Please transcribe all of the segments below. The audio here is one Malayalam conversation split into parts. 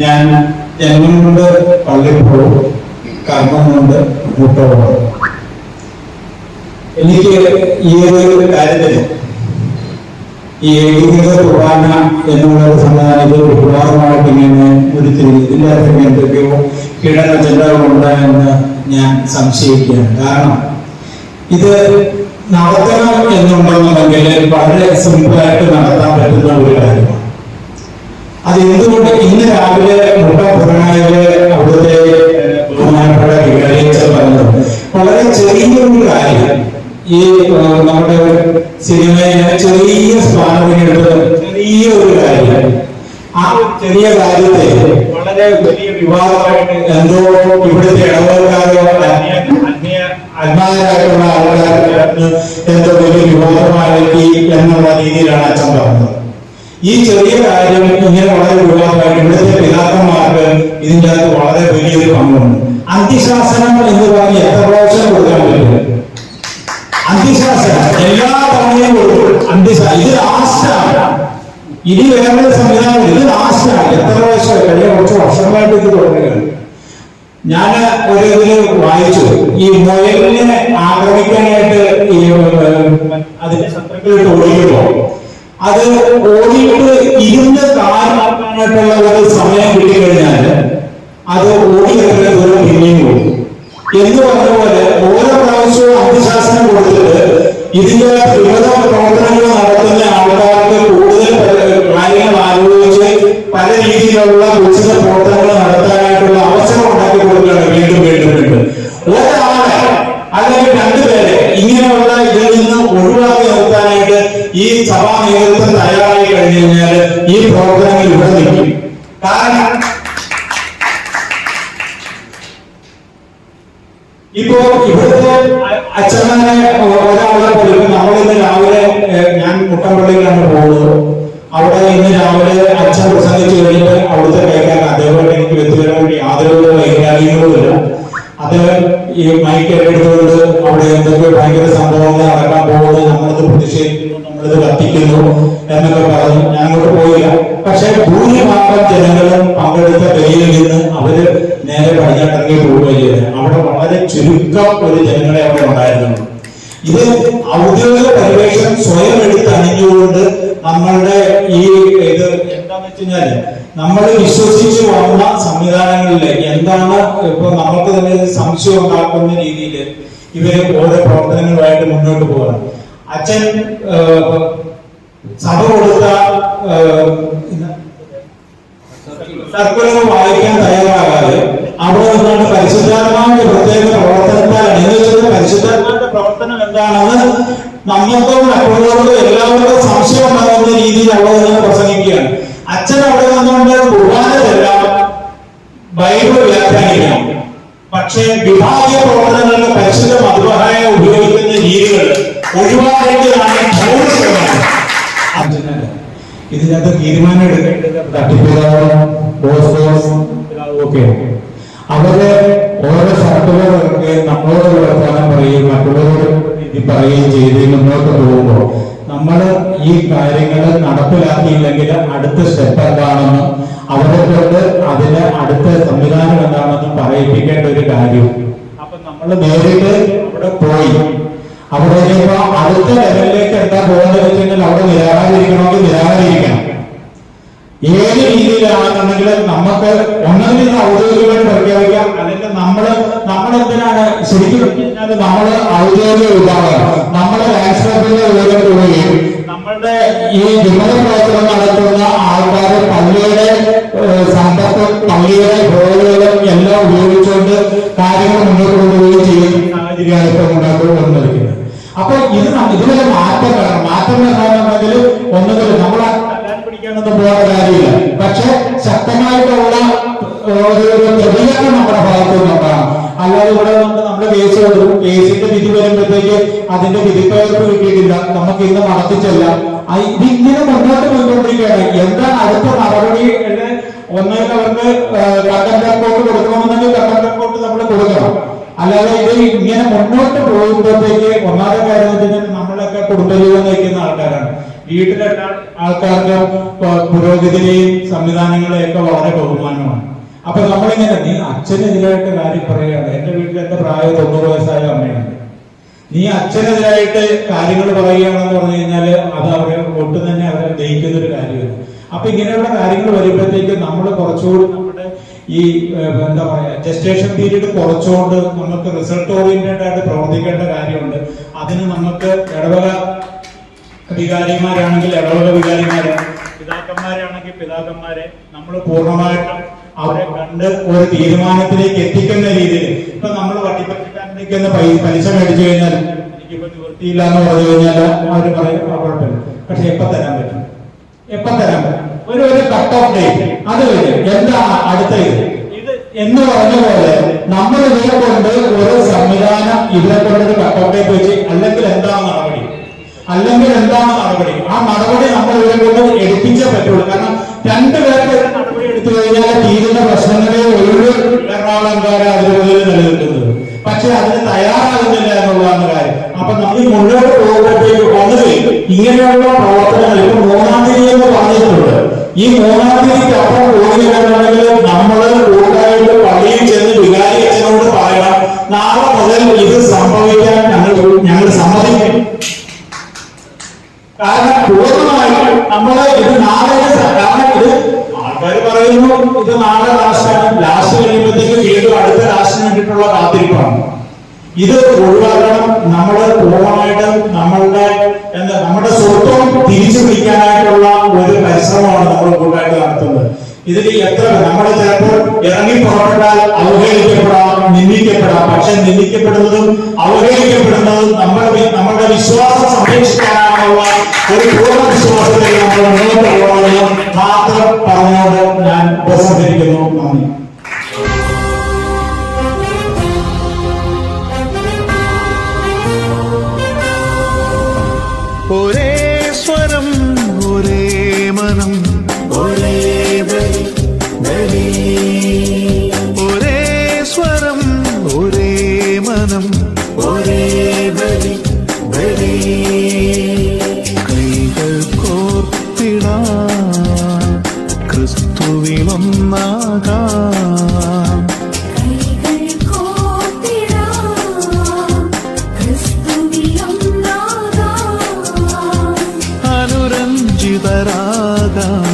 ഞാൻ ജന്മം കൊണ്ട് പള്ളിയിൽ പോകും കർമ്മം കൊണ്ട് മുട്ടോടും എനിക്ക് ഈ ഒരു കാര്യത്തിൽ ഈ ഏകീകൃത കുർബാന എന്നുള്ള ഒരു സംവിധാനത്തിൽ കുർബാനമായിട്ട് ഇങ്ങനെ ഉരുത്തിരി ഇതിന്റെ അർത്ഥം എന്തൊക്കെയോ കിടന്ന ചിന്തകളുണ്ട് എന്ന് ഞാൻ സംശയിക്കുകയാണ്. കാരണം ഇത് നടത്തണം എന്നുണ്ടെന്നുണ്ടെങ്കിൽ വളരെ സിമ്പിളായിട്ട് നടത്താൻ പറ്റുന്ന ഒരു കാര്യമാണ്. അത് എന്തുകൊണ്ട് ഇന്ന് രാവിലെ മുട്ട പുറനായിൽ അവിടുത്തെ പറഞ്ഞത്? വളരെ ചെറിയൊരു കാര്യം. ഈ നമ്മുടെ സിനിമയിലെ ചെറിയ സ്വാധീനമെടുത്ത് ചെറിയ ഒരു കാര്യം. ആ ചെറിയ കാര്യത്തെ വളരെ വലിയ വിവാദമായിട്ട് എന്തോ ഇവിടുത്തെ ഇടവക്കാരോ അന്മാരായിട്ടുള്ള ആൾക്കാർ എന്തോ വലിയ വിവാദമാക്കി എന്നുള്ള രീതിയിലാണ് അച്ഛൻ പറഞ്ഞത്. ഈ ചെറിയ കാര്യം ഇങ്ങനെ വളരെ വിവാദമായിട്ട് ഇവിടുത്തെ പിതാക്കന്മാർക്ക് ഇതിന്റെ അകത്ത് വളരെ വലിയൊരു പങ്കുണ്ട്. അന്ത്യശാസനം എന്ന് പറഞ്ഞ് എത്ര പ്രാവശ്യം കൊടുക്കാൻ പറ്റില്ല അന്ത്യശാസനം. എല്ലാ തവണയും കൊടുക്കും. അന്ത്യശാ ഇത് ലാസ്റ്റാണ്. ഇനി വേറൊരു സംവിധാനം ഇത് ലാസ്റ്റാണ്. എത്ര പ്രാവശ്യം? കഴിഞ്ഞ കുറച്ച് വർഷങ്ങളായിട്ട് ഇത് തുടങ്ങുകയാണ് ഞാൻ ഒരു ഇതിൽ വായിച്ചു. ഈ മുയലിനെ ആക്രമിക്കാനായിട്ട് ഈ അതിന്റെ ശത്രുക്കളിട്ട് ഓടിക്കുമ്പോ അത് ഓടിയിട്ട് ഇരുന്ന് കാലാക്കാനായിട്ടുള്ള ഒരു സമയം കിട്ടിക്കഴിഞ്ഞാൽ അത് ഓടി കിടക്കുന്ന ദൂരം പിന്നെയും പോകും. എന്ന് പറഞ്ഞ പോലെ ഓരോ പ്രാവശ്യവും അന്ത്യശാസനം കൊടുത്തിട്ട് ഇതിന്റെ വിവിധ പ്രവർത്തനങ്ങൾ നടത്തുന്ന ആൾക്കാർക്ക് കൂടുതൽ കാര്യങ്ങൾ ആലോചിച്ച് പല രീതിയിലുള്ള ഉചിത പ്രവർത്തനങ്ങൾ നടത്താനായിട്ടുള്ള അവസരം ഉണ്ടാക്കി കൊടുക്കുകയാണ് വീണ്ടും വീണ്ടും വീണ്ടും ഒരാളെ അല്ലെങ്കിൽ രണ്ടുപേരെ ഇങ്ങനെയുള്ള ഇതിൽ നിന്ന് ഒഴിവാക്കി നിർത്താനായിട്ട് ഈ സഭാ നേതൃത്വം തയ്യാറായി കഴിഞ്ഞു കഴിഞ്ഞാൽ ഈ പ്രോഗ്രാമിൽ ഇവിടെ നിൽക്കും. കാരണം ഇപ്പോ ഇവിടുത്തെ അച്ഛനെ ഒരാളെ പോലും നമ്മൾ ഇന്ന് രാവിലെ ഞാൻ മുട്ടമ്പള്ളിയിലാണ് പോകുന്നത്. അവിടെ ഇന്ന് രാവിലെ അച്ഛൻ പ്രസംഗിച്ചു കഴിഞ്ഞിട്ട് അവിടുത്തെ കേൾക്കാൻ അദ്ദേഹം എനിക്ക് വ്യക്തിപരമായിട്ട് യാതൊരു വൈകാരികങ്ങളുമില്ല അദ്ദേഹം ഈ മൈക്ക് ഏറ്റെടുത്തുകൊണ്ട് അവിടെ എന്തൊക്കെ ഭയങ്കര സംഭവങ്ങൾ നടക്കാൻ പോകുന്നു നമ്മളിത് പ്രതിഷേധിക്കുന്നു നമ്മളിത് കത്തിക്കുന്നു എന്നൊക്കെ പറഞ്ഞു. ഞാൻ അങ്ങോട്ട് പോയില്ല. പക്ഷെ ഭൂരിഭാഗം ജനങ്ങളും പങ്കെടുത്ത ബലിയിൽ നിന്ന് അവർ നേരെ പടിഞ്ഞാട്ടിറങ്ങി പോവുകയും ചെയ്തു അവിടെ വളരെ ചുരുക്കം ഒരു ജനങ്ങളെ അവിടെ ഉണ്ടായിരുന്നു ഇത് ഔദ്യോഗിക പരിവേഷം സ്വയം എടുത്ത് അണിഞ്ഞുകൊണ്ട് നമ്മളുടെ ഈ ഇത് എന്താന്ന് വെച്ച് കഴിഞ്ഞാൽ നമ്മൾ വിശ്വസിച്ചു വന്ന സംവിധാനങ്ങളിലേക്ക് എന്താണ് ഇപ്പൊ നമുക്ക് തന്നെ സംശയം ഉണ്ടാക്കുന്ന രീതിയിൽ ഇവർ ഓരോ പ്രവർത്തനങ്ങളുമായിട്ട് മുന്നോട്ട് പോകണം അച്ഛൻ സഭ കൊടുത്ത സർക്കുലർ വായിക്കാൻ തയ്യാറാകാതെ അവിടെ നിന്നാണ് പരിശുദ്ധാത്മാവിന്റെ പ്രത്യേക പ്രവർത്തനത്താൽ വെച്ചാൽ പരിശുദ്ധാത്മാവിന്റെ പ്രവർത്തനം എന്താണെന്ന് നമ്മൾക്കും മറ്റുള്ളവർക്കും എല്ലാവർക്കും സംശയം ഉണ്ടാകുന്ന രീതിയിൽ അവിടെ നിന്ന് പ്രസംഗിക്കുകയാണ്. നിന്നുകൊണ്ട് കുർബാന ചെല്ലാം ബൈബിൾ വ്യാഖ്യാനിക്കണം. പക്ഷേ വിഭാഗീയ പ്രവർത്തനങ്ങൾക്ക് പരിശുദ്ധ മധുരഹായ ഉപയോഗിക്കുന്ന രീതികൾ ഒഴിവാക്കേണ്ടതാണ് ഭൗതികമാണ് അച്ഛനല്ല ഇതിനകത്ത് തീരുമാനം എടുക്കേണ്ടത് തട്ടിപ്പുകാരും ബോസ് ഒക്കെ അവർ ഓരോ സർക്കുലറൊക്കെ നമ്മളോട് വർത്തമാനം പറയുകയും മറ്റുള്ളവരോട് പറയുകയും ചെയ്ത് മുന്നോട്ട് പോകുമ്പോൾ നമ്മൾ ഈ കാര്യങ്ങൾ നടപ്പിലാക്കിയില്ലെങ്കിൽ അടുത്ത സ്റ്റെപ്പ് എന്താണെന്ന് അവരെ കൊണ്ട് അതിന് അടുത്ത സംവിധാനം എന്താണെന്ന് പറയിപ്പിക്കേണ്ട ഒരു കാര്യം. അപ്പൊ നമ്മൾ നേരിട്ട് അവിടെ പോയി. അവിടെ അടുത്ത ലെവലിലേക്ക് എന്താ പോകേണ്ടത് വെച്ചാൽ അവിടെ നിരാകരിക്കണമെങ്കിൽ നിരാകരിക്കണം. ഏത് രീതിയിലാണെന്നുണ്ടെങ്കിൽ നമുക്ക് ഒന്നതിൽ നിന്ന് ഔദ്യോഗികമായിട്ട് പ്രഖ്യാപിക്കാം. അല്ലെങ്കിൽ നമ്മൾ നമ്മളെന്തിനാണ് ശരിക്കും നമ്മൾ ഔദ്യോഗിക വിഭാഗം. നമ്മുടെ രാഷ്ട്രത്തിന്റെ പോവുകയും നമ്മളുടെ ഈ വിമത പ്രവർത്തനം നടത്തുന്ന ആൾക്കാർ പള്ളിയുടെ സമ്പത്തും പള്ളിയുടെ ഹോളുകളും എല്ലാം ഉപയോഗിച്ചുകൊണ്ട് കാര്യങ്ങൾ മുന്നോട്ട് കൊണ്ടുപോവുകയും ചെയ്യുന്ന സാഹചര്യമാണ് ഇപ്പൊ മുന്നോട്ട് വന്നിരിക്കുന്നത് അപ്പൊ ഇത് ഇതിലൊരു മാറ്റം വേണം മാറ്റം വരണമെന്നുണ്ടെങ്കിൽ ഒന്നുകിൽ നമ്മൾ പിടിക്കാനൊന്നും പോകാൻ കാര്യമില്ല. പക്ഷെ ശക്തമായിട്ടുള്ള ഒരു പ്രതികരണം നമ്മുടെ ഭാഗത്തു അല്ലാതെ ഇവിടെ വന്നിട്ട് നമ്മൾ കേസ് കൊടുക്കും കേസിന്റെ വിധി വരുമ്പോഴത്തേക്ക് അതിന്റെ വിധിപ്പകർപ്പ് കിട്ടിയിട്ടില്ല. നമുക്ക് ഇന്ന് നടത്തിച്ചല്ല ഇതിങ്ങനെ മുന്നോട്ട് പോയിക്കൊണ്ടിരിക്കുകയാണ്. എന്താ അടുത്ത നടപടി ഒന്നേക്ക് അവർക്ക് കണ്ടന്റ് റിപ്പോർട്ട് കൊടുക്കണമെന്നുണ്ടെങ്കിൽ കണ്ടന്റ് റിപ്പോർട്ട് നമ്മൾ കൊടുക്കണം. അല്ലാതെ ഇത് ഇങ്ങനെ മുന്നോട്ട് പോകുമ്പോഴത്തേക്ക് ഒന്നാമത്തെ കാര്യം നമ്മളൊക്കെ കുടുംബജീവൻ നയിക്കുന്ന ആൾക്കാരാണ്. വീട്ടിലെ ആൾക്കാർക്ക് പുരോഗതിയെയും സംവിധാനങ്ങളെയൊക്കെ വളരെ ബഹുമാനമാണ്. അപ്പൊ നമ്മളിങ്ങനെ നീ അച്ഛനെതിരായിട്ട് കാര്യം പറയുകയാണ്. എന്റെ വീട്ടിൽ എന്റെ പ്രായം തൊണ്ണൂറ് വയസ്സായ അമ്മയാണ് നീ അച്ഛനെതിരായിട്ട് കാര്യങ്ങൾ പറയുകയാണെന്ന് പറഞ്ഞു കഴിഞ്ഞാൽ അത് അവരെ ഒട്ടും തന്നെ അവരെ ദഹിക്കുന്ന ഒരു കാര്യമാണ് അപ്പൊ ഇങ്ങനെയുള്ള കാര്യങ്ങൾ വരുമ്പോഴത്തേക്ക് നമ്മൾ കുറച്ചുകൂടി നമ്മുടെ ഈ എന്താ പറയാ ജസ്റ്റേഷൻ പീരീഡ് കുറച്ചുകൊണ്ട് നമുക്ക് റിസൾട്ട് ഓറിയന്റഡ് ആയിട്ട് പ്രവർത്തിക്കേണ്ട കാര്യമുണ്ട്. അതിന് നമുക്ക് ഇടവക വികാരിമാരാണെങ്കിൽ ഇടവക വികാരിമാരെ പിതാക്കന്മാരാണെങ്കിൽ പിതാക്കന്മാരെ നമ്മൾ പൂർണമായിട്ടും അവരെ കണ്ട് ഒരു തീരുമാനത്തിലേക്ക് എത്തിക്കുന്ന രീതിയിൽ. ഇപ്പൊ നമ്മൾ പൈ- പലിശ മേടിച്ചു കഴിഞ്ഞാൽ എനിക്കിപ്പോ നിവൃത്തിയില്ല എന്ന് പറഞ്ഞു കഴിഞ്ഞാൽ അവർ പറയും "ആ, കുഴപ്പമില്ല. പക്ഷെ എപ്പോ തരാൻ പറ്റും? എപ്പോ തരാൻ പറ്റും? ഒരു ഒരു കട്ട് ഓഫ് ഡേറ്റ് അത് വരും എന്താണ് അടുത്ത ഇത്? എന്ന് പറഞ്ഞ പോലെ നമ്മൾ ഇതിനെ കൊണ്ട് ഒരു സംവിധാനം ഇതിനെ കൊണ്ട് കട്ട് ഓഫ് ഡേറ്റ് വെച്ച് അല്ലെങ്കിൽ എന്താണ് നടപടി? അല്ലെങ്കിൽ എന്താണ് നടപടി? ആ നടപടി നമ്മൾ ഇതിനെ കൊണ്ട് എടുപ്പിച്ചേ പറ്റുള്ളൂ. കാരണം രണ്ടുപേർക്ക് എടുത്തു കഴിഞ്ഞാൽ തീരുന്ന പ്രശ്നങ്ങളെ ഒരു എറണാകുളംകാരെ അതിരുകളിൽ നിലനിൽക്കുന്നത്. പക്ഷെ അതിന് തയ്യാറാകുന്നില്ല എന്നുള്ളതാണ് കാര്യം. അപ്പൊ നമ്മൾ മുന്നോട്ട് പോകുമ്പോഴത്തേക്ക് വന്നത് ഇങ്ങനെയുള്ള പ്രവർത്തനങ്ങൾ ഇപ്പൊ മൂന്നാം തീയതി എന്ന് പറഞ്ഞിട്ടുണ്ട്. ഈ മൂന്നാം തീയതിക്ക് അപ്പുറം പോകുകയാണെങ്കിൽ നമ്മൾ കൂട്ടായിട്ട് പള്ളിയിൽ ചെന്ന് വികാരി അച്ഛനോട് പറയണം നാളെ മുതൽ ഇത് സംഭവിക്കാൻ ഞങ്ങൾ ഞങ്ങൾ സമ്മതിക്കും. കാരണം പൂർണമായും നമ്മൾ ഇത് നാളെ കാരണം ഇത് ആൾക്കാർ പറയുന്നു ഇത് നാളെ ലാസ്റ്റാണ് ലാസ്റ്റ് കഴിയുമ്പോഴത്തേക്ക് വീണ്ടും അടുത്ത ലാസ്റ്റിന് വേണ്ടിയിട്ടുള്ള കാത്തിരിപ്പാണ്. ഇത് ഒഴിവാക്കണം നമ്മൾ പൂർണമായിട്ട് നമ്മളുടെ എന്താ നമ്മുടെ സ്വത്വം തിരിച്ചു പിടിക്കാനായിട്ടുള്ള ഒരു പരിശ്രമമാണ് നമ്മൾ കൂടുതലായിട്ട് നടത്തുന്നത്. ഇതിൽ എത്ര നമ്മൾ ചിലപ്പോൾ ഇറങ്ങി പുറപ്പെട്ടാൽ അവഹേളിക്കപ്പെടാം നിന്ദിക്കപ്പെടാം. പക്ഷെ നിന്ദിക്കപ്പെടുന്നതും അവഹേളിക്കപ്പെടുന്നതും നമ്മുടെ നമ്മുടെ വിശ്വാസം സംരക്ഷിക്കാനാണുള്ള ഒരു പൂർണ വിശ്വാസത്തിൽ നമ്മൾ മുന്നോട്ട് പോകണമെന്ന് പൂവിലൊന്നാകാം അനുരഞ്ജിതരാകാം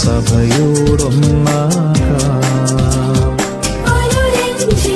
സഭയോടൊന്നാകാം അനുരഞ്ജി